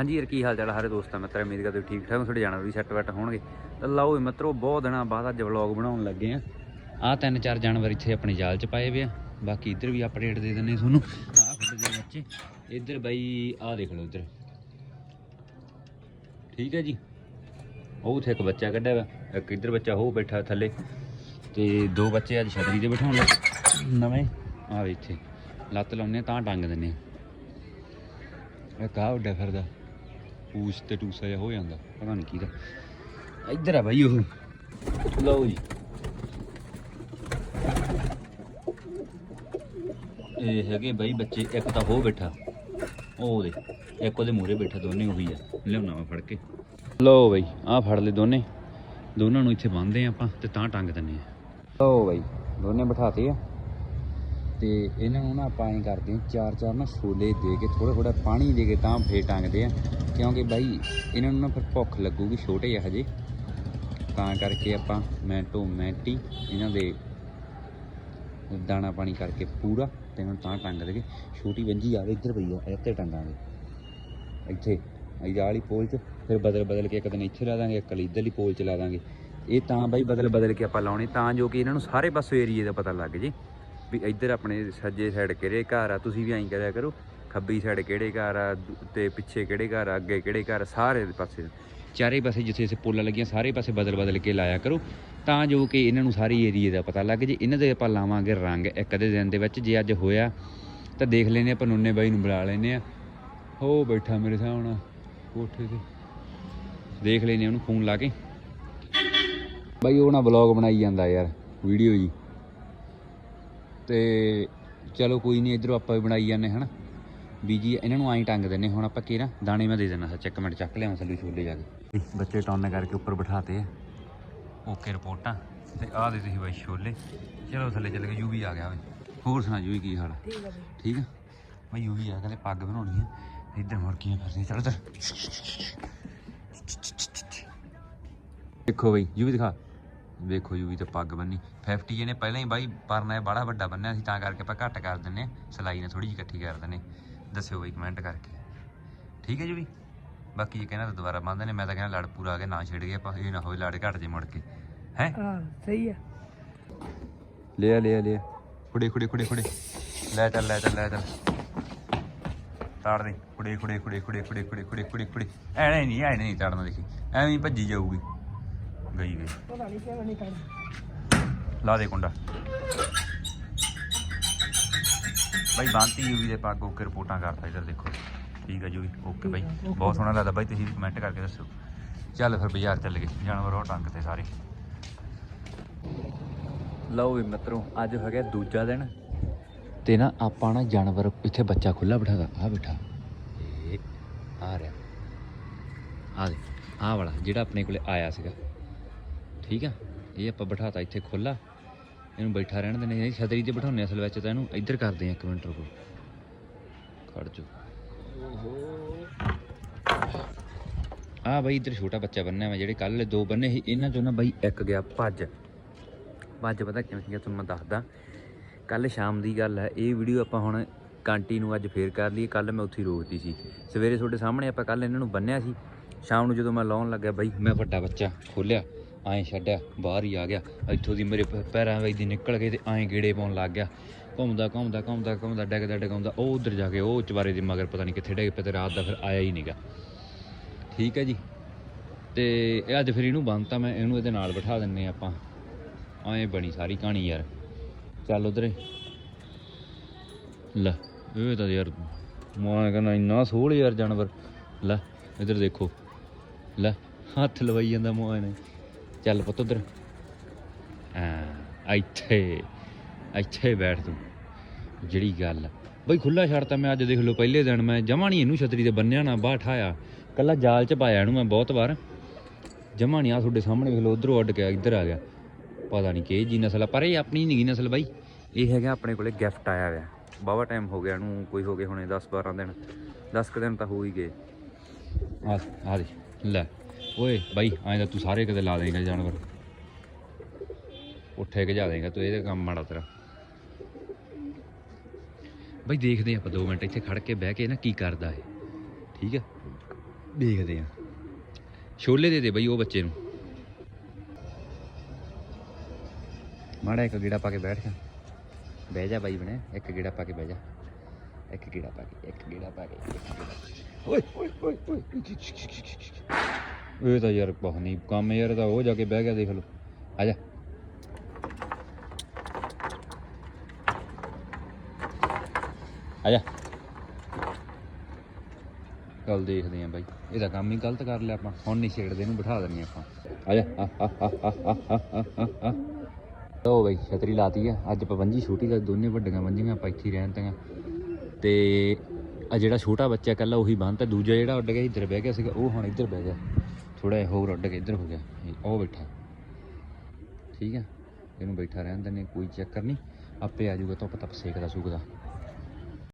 ਹਾਂਜੀ ਯਾਰ ਕੀ ਹਾਲ ਚਾਲ ਆ ਸਾਰੇ ਦੋਸਤਾਂ ਮਿੱਤਰ ਉਮੀਦ ਕਰਦੇ ਹੋ ਠੀਕ ਠਾਕ ਹੋ ਤੁਹਾਡੇ ਜਾਨਵਰ ਵੀ ਸੈੱਟ ਵੈਟ ਹੋਣਗੇ। ਤਾਂ ਲਓ ਮਿੱਤਰੋ ਬਹੁਤ ਦਿਨਾਂ ਬਾਅਦ ਅੱਜ ਵਲੌਗ ਬਣਾਉਣ ਲੱਗੇ ਆ। ਆ ਤਿੰਨ ਚਾਰ ਜਾਨਵਰ ਇੱਥੇ ਆਪਣੇ ਜਾਲ 'ਚ ਪਾਏ ਵੇ ਆ। ਬਾਕੀ ਇੱਧਰ ਵੀ ਅਪਡੇਟ ਦੇ ਦਿੰਨੇ ਤੁਹਾਨੂੰ। ਆਹ ਖੁੱਡ ਦੇ ਬੱਚੇ। ਇੱਧਰ ਬਈ ਆਹ ਦੇਖ ਲਓ ਇੱਧਰ। ਠੀਕ ਹੈ ਜੀ? ਉਹ ਉੱਥੇ ਇੱਕ ਬੱਚਾ ਕੱਢਿਆ ਵਾ। ਇੱਕ ਇੱਧਰ ਬੱਚਾ ਉਹ ਬੈਠਾ ਥੱਲੇ। ਤੇ ਦੋ ਬੱਚੇ ਅੱਜ ਛਤਰੀ ਤੇ ਬਿਠਾਉਣ ਲੱਗੇ। ਨਵੇਂ। ਆ ਵੇ ਇੱਥੇ। ਲੱਤ ਲਾਉਂਦੇ ਆ ਤਾਂ ਟੰਗ ਦਿੰਨੇ ਆ। ਇਹ ਕਾ ਉੱਡਿਆ ਫਿਰਦਾ। ਪੂਛ ਤੇ ਟੂਸਾ ਜਿਹਾ ਹੋ ਜਾਂਦਾ, ਪਤਾ ਨਹੀਂ ਕਿਹਦਾ। ਇੱਧਰ ਆ ਬਾਈ ਉਹ। ਲਓ ਜੀ। ਇਹ ਹੈਗੇ ਬਾਈ ਬੱਚੇ, ਇੱਕ ਤਾਂ ਹੋ ਬੈਠਾ। ਉਹ ਉਹਦੇ ਇੱਕ ਉਹਦੇ ਮੂਹਰੇ ਬੈਠਾ, ਦੋਨੇ ਉਹੀ ਆ। ਲਿਆਉਣਾ ਵਾ ਫੜ ਕੇ। ਲਓ ਬਾਈ, ਆਹ ਫੜ ਲੈ ਦੋਨੇ। ਦੋਨਾਂ ਨੂੰ ਇੱਥੇ ਬੰਨਦੇ ਆ ਆਪਾਂ ਤੇ ਤਾਂ ਟੰਗ ਦਿੰਨੇ ਆ ਲਓ ਬਾਈ, ਦੋਨੇ ਬਿਠਾਤੇ ਆ। ਤੇ ਇਹਨਾਂ ਨੂੰ ਨਾ ਆਪਾਂ ਐਂ ਕਰਦੇ ਹਾਂ, ਚਾਰ ਚਾਰ ਨਾ ਛੋਲੇ ਦੇ ਕੇ ਥੋੜਾ ਥੋੜਾ ਪਾਣੀ ਦੇ ਕੇ ਤਾਂ ਫੇਰ ਟੰਗਦੇ ਆ ਕਿਉਂਕਿ ਬਾਈ, ਇਹਨਾਂ ਨੂੰ ਨਾ ਫਿਰ ਭੁੱਖ ਲੱਗੂਗੀ ਛੋਟੇ ਆ ਹਜੇ। ਤਾਂ ਕਰਕੇ ਆਪਾਂ ਮੈਂਟੋ ਮੈਂਟੀ, ਇਹਨਾਂ ਦੇ ਦਾਣਾ ਪਾਣੀ ਕਰਕੇ ਪੂਰਾ ਤੇ ਇਹਨਾਂ ਨੂੰ ਤਾਂ ਟੰਗ ਦੇਗੇ ਛੋਟੀ ਵੰਜੀ ਆਵੇ ਇੱਧਰ ਪਈ ਆ, ਇੱਥੇ ਟੰਗਾਂਗੇ। ਇੱਥੇ ਇਹ ਵਾਲੀ ਪੋਲ 'ਚ, ਫਿਰ ਬਦਲ ਬਦਲ ਕੇ ਇੱਕ ਦਿਨ ਇੱਥੇ ਲਾ ਦਾਂਗੇ, ਇੱਕ ਇਧਰਲੀ ਪੋਲ 'ਚ ਲਾ ਦਾਂਗੇ। ਇਹ ਤਾਂ ਬਾਈ ਬਦਲ ਬਦਲ ਕੇ ਆਪਾਂ ਲਾਉਣੇ, ਤਾਂ ਜੋ ਕਿ ਇਹਨਾਂ ਨੂੰ ਸਾਰੇ ਪਾਸੇ ਏਰੀਏ ਦਾ ਪਤਾ ਲੱਗ ਜੇ। ਵੀ ਇੱਧਰ ਆਪਣੇ ਸੱਜੇ ਸਾਈਡ ਕਿਹੜੇ ਘਰ ਆ? ਤੁਸੀਂ ਵੀ ਐਂ ਕਰਿਆ ਕਰੋ। ਖੱਬੀ ਸਾਈਡ ਕਿਹੜੇ ਘਰ ਆ? ਦੂ- ਤੇ ਪਿੱਛੇ ਕਿਹੜੇ ਘਰ ਆ? ਅੱਗੇ ਕਿਹੜੇ ਘਰ ਆ, ਸਾਰੇ ਪਾਸੇ। ਚਾਰੇ ਪਾਸੇ ਜਿੱਥੇ ਜਿੱਥੇ ਪੋਲਾਂ ਲੱਗੀਆਂ ਸਾਰੇ ਪਾਸੇ ਬਦਲ ਬਦਲ ਕੇ ਲਾਇਆ ਕਰੋ। ਤਾਂ ਜੋ ਕਿ ਇਹਨਾਂ ਨੂੰ ਸਾਰੇ ਏਰੀਏ ਦਾ ਪਤਾ ਲੱਗ ਜੇ। ਇਹਨਾਂ ਦੇ ਆਪਾਂ ਲਾਵਾਂਗੇ ਰੰਗ ਇੱਕ ਅੱਧੇ ਦਿਨ ਦੇ ਵਿੱਚ। ਜੇ ਅੱਜ ਹੋਇਆ ਤਾਂ ਦੇਖ ਲੈਨੇ ਆਪਾਂ ਨੁੰਨੇ ਬਾਈ ਨੂੰ ਬੁਲਾ ਲੈਨੇ ਆ ਹੋ ਬੈਠਾ ਮੇਰੇ ਸਾਹਮਣੇ ਕੋਠੇ ਤੇ। ਦੇਖ ਲੈਨੇ ਉਹਨੂੰ ਫੋਨ ਲਾ ਕੇ। ਬਾਈ ਉਹ ਨਾ ਵਲੌਗ ਬਣਾਈ ਜਾਂਦਾ ਯਾਰ ਵੀਡੀਓ ਜੀ। ਤੇ ਚਲੋ ਕੋਈ ਨਹੀਂ ਇਧਰੋਂ ਆਪਾਂ ਵੀ ਬਣਾਈ ਜਾਂਦੇ ਹਨਾ? ਬੀਜੀ ਇਹਨਾਂ ਨੂੰ ਐਂ ਟੰਗ ਦਿੰਨੇ ਹੁਣ ਆਪਾਂ ਕੀ ਨਾ ਦਾਣੇ ਮੈਂ ਦੇ ਦੇਣਾ ਸੱਚ ਇੱਕ ਮਿੰਟ ਚੱਕ ਲਿਆਵਾਂ ਥੱਲੇ ਛੋਲੇ ਜਾ ਕੇ। ਬੱਚੇ ਟੌਨ ਕਰਕੇ ਉੱਪਰ ਬਿਠਾਤੇ ਆ। ਓਕੇ ਰਿਪੋਰਟਾਂ। ਤੇ ਆਹ ਦੇ ਤੁਸੀਂ ਬਾਈ ਛੋਲੇ। ਚਲੋ ਥੱਲੇ ਚੱਲ ਗਏ ਯੂਵੀ ਆ ਗਿਆ ਵੇ। ਹੋਰ ਸੁਣਾ ਯੂਵੀ ਕੀ ਹਾਲ ਆ? ਠੀਕ ਆ ਬਈ। ਠੀਕ ਆ? ਮੈਂ ਯੂਵੀ ਆ ਕਹਿੰਦੇ ਪੱਗ ਬਣਾਉਣੀ ਆ। ਇੱਧਰ ਮੁਰਕੀਆਂ ਫਿਰਦੀਆਂ ਚਲੋ ਇੱਧਰ। ਦੇਖੋ ਬਈ ਯੂਵੀ ਦਿਖਾ। ਵੇਖੋ ਯੂਵੀ ਤੇ ਪੱਗ ਬੰਨੀ। 50 ਇਹਨੇ ਪਹਿਲਾਂ ਹੀ ਬਾਈ ਪਰਨਾ ਇਹ ਬੜਾ ਵੱਡਾ ਬੰਨਿਆ ਸੀ ਤਾਂ ਕਰਕੇ ਆਪਾਂ ਘੱਟ ਕਰ ਦਿੰਨੇ ਸਲਾਈ ਨੇ ਥੋੜੀ ਜਿਹੀ ਇਕੱਠੀ ਕਰ ਦਿੰਨੇ ਦੱਸਿਓ ਬਈ ਕਮੈਂਟ ਕਰਕੇ। ਠੀਕ ਹੈ ਯੂਵੀ? ਬਾਕੀ ਇਹ ਕਹਿੰਦਾ ਤਾਂ ਦੁਬਾਰਾ ਬੰਨਦੇ ਨੇ ਮੈਂ ਤਾਂ ਕਹਿੰਦਾ ਲੜ ਪੂਰਾ ਆ ਗਿਆ ਨਾ ਛੇੜ ਗਏ ਆਪਾਂ ਇਹ ਨਾ ਹੋਵੇ ਲੜ ਘੱਟ ਜੇ ਮੁੜ ਕੇ। ਹੈ? ਹਾਂ ਸਹੀ ਆ। ਲਿਆ ਲਿਆ ਲਿਆ। ਖੁੜੇ ਖੁੜੇ ਖੁੜੇ ਖੁੜੇ। ਲੈ ਚੱਲ ਲੈ ਚੱਲ ਲੈ ਚੱਲ। ਤਾੜ ਦੇ। ਖੁੜੇ ਖੁੜੇ ਖੁੜੇ ਖੁੜੇ ਖੁੜੇ ਖੁੜੇ ਖੁੜੇ ਖੁੜੇ। ਐਣੇ ਨਹੀਂ ਐਣੇ ਨਹੀਂ ਤਾੜਨਾ ਦੇਖੀ। ਐਵੇਂ ਭੱਜੀ ਜਾਊਗੀ। ਗਈ ਗਈ ਪਤਾ ਨਹੀਂ ਕਿਵੇਂ ਨਹੀਂ ਕਰਦਾ ਲਾ ਦੇ ਕੁੰਡਾ। ਬਾਈ ਬਾਂਤੀ ਯੂਵੀ ਦੇ ਪੱਗ ਓਕੇ ਰਿਪੋਰਟਾਂ ਕਰਤਾ ਇਧਰ ਦੇਖੋ। ਠੀਕ ਹੈ ਜੀ ਓਕੇ ਬਾਈ। ਬਹੁਤ ਸੋਹਣਾ ਲੱਗਦਾ ਬਾਈ ਤੁਸੀਂ ਕਮੈਂਟ ਕਰਕੇ ਦੱਸੋ ਚੱਲ ਫਿਰ ਬਾਜ਼ਾਰ ਚੱਲ ਗਏ। ਜਾਨਵਰ ਉਹ ਟੰਗ ਤੇ ਸਾਰੇ। ਲਓ ਵੀ ਮਿੱਤਰੋ ਅੱਜ ਹੈਗਾ ਦੂਜਾ ਦਿਨ। ਤੇ ਨਾ ਆਪਾਂ ਨਾ ਜਾਨਵਰ ਇੱਥੇ ਬੱਚਾ ਖੁੱਲਾ ਬਿਠਾਦਾ ਆ ਬਿਠਾ। ਇਹ ਆ ਰਿਹਾ। ਆ ਦੇ ਆ ਵਾਲਾ ਜਿਹੜਾ ਆਪਣੇ ਕੋਲੇ ਆਇਆ ਸੀਗਾ। ਠੀਕ ਆ? ਇਹ ਆਪਾਂ ਬਿਠਾਤਾ ਇੱਥੇ ਖੁੱਲਾ ਇਹਨੂੰ ਬੈਠਾ ਰਹਿਣ ਦਿੰਦੇ ਨਹੀਂ ਛਤਰੀ ਤੇ ਬਿਠਾਉਂਦੇ ਅਸਲ ਵਿੱਚ ਤਾਂ ਇਹਨੂੰ ਇੱਧਰ ਕਰਦੇ ਆ ਇੱਕ ਮਿੰਟ ਰੁਕੋ। ਖੜ ਜਾ ਆ ਬਈ ਇੱਧਰ ਛੋਟਾ ਬੱਚਾ ਬੰਨਿਆ ਮੈਂ ਜਿਹੜੇ ਕੱਲ ਦੋ ਬੰਨੇ ਸੀ, ਇਹਨਾਂ ਚੋਂ ਨਾ ਬਈ ਇੱਕ ਗਿਆ ਭੱਜ। ਭੱਜ ਪਤਾ ਕਿਵੇਂ ਸੀਗਾ, ਤੁਹਾਨੂੰ ਮੈਂ ਦੱਸਦਾ। ਕੱਲ ਸ਼ਾਮ ਦੀ ਗੱਲ ਹੈ, ਇਹ ਵੀਡੀਓ ਆਪਾਂ ਹੁਣ ਕੰਟੀਨਿਊ ਅੱਜ ਫੇਰ ਕਰ ਲਈ ਕੱਲ ਮੈਂ ਉੱਥੇ ਹੀ ਰੋਕਤੀ ਸੀ। ਸਵੇਰੇ ਤੁਹਾਡੇ ਸਾਹਮਣੇ ਆਪਾਂ ਕੱਲ ਇਹਨਾਂ ਨੂੰ ਬੰਨਿਆ ਸੀ। ਸ਼ਾਮ ਨੂੰ ਜਦੋਂ ਮੈਂ ਲਾਉਣ ਲੱਗਿਆ, ਬਈ ਮੈਂ ਵੱਡਾ ਬੱਚਾ ਖੋਲਿਆ ਐਂ ਛੱਡਿਆ, ਬਾਹਰ ਹੀ ਆ ਗਿਆ। ਇੱਥੋਂ ਦੀ ਮੇਰੇ ਪੈਰਾਂ ਵਿੱਚ ਦੀ ਨਿਕਲ ਗਏ ਤੇ ਐਂ ਗੇੜੇ ਪਾਉਣ ਲੱਗ ਗਿਆ। ਘੁੰਮਦਾ ਘੁੰਮਦਾ ਘੁੰਮਦਾ ਘੁੰਮਦਾ ਡੈਗਦਾ ਡਗਾਉਂਦਾ ਉਹ ਉਧਰ ਜਾ ਕੇ, ਉਹ ਚਵਾਰੇ ਦੇ ਮਗਰ ਪਤਾ ਨਹੀਂ ਕਿੱਥੇ ਡਿੱਗ ਪਿਆ ਤੇ ਰਾਤ ਦਾ ਫਿਰ ਆਇਆ ਹੀ ਨਹੀਂਗਾ ਠੀਕ ਹੈ ਜੀ। ਤੇ ਇਹ ਅੱਜ ਫਿਰ ਇਹਨੂੰ ਬੰਨਤਾ ਮੈਂ ਇਹਨੂੰ ਇਹਦੇ ਨਾਲ ਬਿਠਾ ਦਿੰਨੇ ਆਪਾਂ। ਐਂ ਬਣੀ ਸਾਰੀ ਕਹਾਣੀ ਯਾਰ। ਚੱਲ ਉਧਰੇ। ਲੈ, ਇਹ ਤਾਂ ਯਾਰ ਮੈਂ ਕਹਿੰਦਾ ਇੰਨਾ ਸੋਹਲ ਯਾਰ ਜਾਨਵਰ। ਲੈ, ਇਧਰ ਦੇਖੋ। ਲੈ, ਹੱਥ ਲਵਾਈ ਜਾਂਦਾ ਮੋਹ ਨੇ ਚੱਲ ਪੁੱਤ ਉਧਰ। ਆ ਇੱਥੇ ਇੱਥੇ ਬੈਠ ਤੂੰ। ਜਿਹੜੀ ਗੱਲ ਆ। ਬਈ ਖੁੱਲਾ ਛੱਡਤਾ ਮੈਂ ਅੱਜ ਦੇਖ ਲਓ ਪਹਿਲੇ ਦਿਨ ਮੈਂ ਜਮਾ ਨਹੀਂ ਇਹਨੂੰ ਛਤਰੀ ਤੇ ਬੰਨਿਆ, ਨਾ ਬਾਹਰ ਠਾਇਆ। ਕੱਲਾ ਜਾਲ ਚ ਪਾਇਆ ਇਹਨੂੰ ਮੈਂ ਬਹੁਤ ਵਾਰ। ਜਮਾ ਨਹੀਂ ਆ ਤੁਹਾਡੇ ਸਾਹਮਣੇ ਵੇਖ ਲਓ, ਉਧਰੋਂ ਉੱਡ ਗਿਆ, ਇੱਧਰ ਆ ਗਿਆ। ਪਤਾ ਨਹੀਂ ਕਿਹ ਜੀ ਨਸਲ ਆ, ਪਰ ਇਹ ਆਪਣੀ ਨਹੀਂ ਨਸਲ ਬਾਈ। ਇਹ ਹੈਗਾ ਆਪਣੇ ਕੋਲੇ ਗਿਫਟ ਆਇਆ ਹੋਇਆ। ਬਾਵਾ ਟਾਈਮ ਹੋ ਗਿਆ ਇਹਨੂੰ, ਕੋਈ ਹੋ ਗਏ ਹੁਣੇ 10 12 ਦਿਨ। 10 ਕੁ ਦਿਨ ਤਾਂ ਹੋ ਹੀ ਗਏ। ਆ ਆ ਲੈ। ਓਏ ਬਾਈ, ਐਂ ਤਾਂ ਤੂੰ ਸਾਰੇ ਕਦੇ ਲਾ ਦੇਂਗਾ ਜਾਨਵਰ। ਉੱਠੇ ਕੇ ਜਾ ਦੇਂਗਾ ਤੂੰ ਇਹਦੇ ਕੰਮ ਮਾੜਾ ਤੇਰਾ। ਬਾਈ, ਦੇਖਦੇ ਆਪਾਂ 2 ਮਿੰਟ ਇੱਥੇ ਖੜ ਕੇ ਬਹਿ ਕੇ ਨਾ ਕੀ ਕਰਦਾ ਇਹ। ਠੀਕ ਹੈ? ਦੇਖਦੇ ਆ ਛੋਲੇ ਦੇ ਦੇ ਬਾਈ ਉਹ ਬੱਚੇ ਨੂੰ। ਮਾੜਾ ਇੱਕ ਗੇੜਾ ਪਾ ਕੇ ਬੈਠ ਜਾ। ਬਹਿ ਜਾ ਬਾਈ ਬਣੇ, ਇੱਕ ਗੇੜਾ ਪਾ ਕੇ ਬਹਿ ਜਾ। ਇੱਕ ਗੇੜਾ ਪਾ ਕੇ, ਇੱਕ ਗੇੜਾ ਪਾ ਕੇ। ਓਏ ਓਏ ਓਏ ਓਏ। ਇਹ ਤਾਂ ਯਾਰ ਕੁਝ ਨਹੀਂ, ਕੰਮ ਯਾਰ ਤਾਂ ਉਹ ਜਾ ਕੇ ਬਹਿ ਗਿਆ ਦੇਖ ਲਓ। ਆ ਜਾ। ਆ ਜਾ। ਕੱਲ ਦੇਖਦੇ ਆਂ ਬਾਈ। ਇਹਦਾ ਕੰਮ ਹੀ ਗਲਤ ਕਰ ਲਿਆ ਆਪਾਂ। ਹੁਣ ਨਹੀਂ ਛੇੜਦੇ, ਇਹਨੂੰ ਬਿਠਾ ਦਿੰਨੇ ਆਪਾਂ। ਆ ਜਾ। ਲੋ ਬਾਈ, ਛਤਰੀ ਲਾਤੀ ਆ। ਅੱਜ ਪਵੰਜੀ ਛੋਟੀ ਦਾ ਦੋਨੇ ਵੱਡੀਆਂ ਵੰਜੀਆਂ ਆਪਾਂ ਇੱਥੇ ਰਹਿਣ ਤੀਆਂ। ਤੇ ਆ ਜਿਹੜਾ ਛੋਟਾ ਬੱਚਾ ਕੱਲਾ ਉਹੀ ਬੰਨਤਾ ਦੂਜਾ ਜਿਹੜਾ ਉੱਡ ਗਿਆ, ਇੱਧਰ ਬਹਿ ਗਿਆ ਸੀਗਾ, ਉਹ ਹੁਣ ਇੱਧਰ ਬਹਿ ਗਿਆ। ਥੋੜਾ ਜਿਹਾ ਹੋਰ ਉੱਡ ਕੇ ਇੱਧਰ ਹੋ ਗਿਆ। ਉਹ ਬੈਠਾ। ਠੀਕ ਹੈ ਇਹਨੂੰ ਬੈਠਾ ਰਹਿਣ ਦਿੰਦੇ ਕੋਈ ਚੱਕਰ ਨਹੀਂ। ਆਪੇ ਆ ਜਾਊਗਾ ਧੁੱਪ ਤੱਪ ਸੇਕਦਾ ਸੁਕਦਾ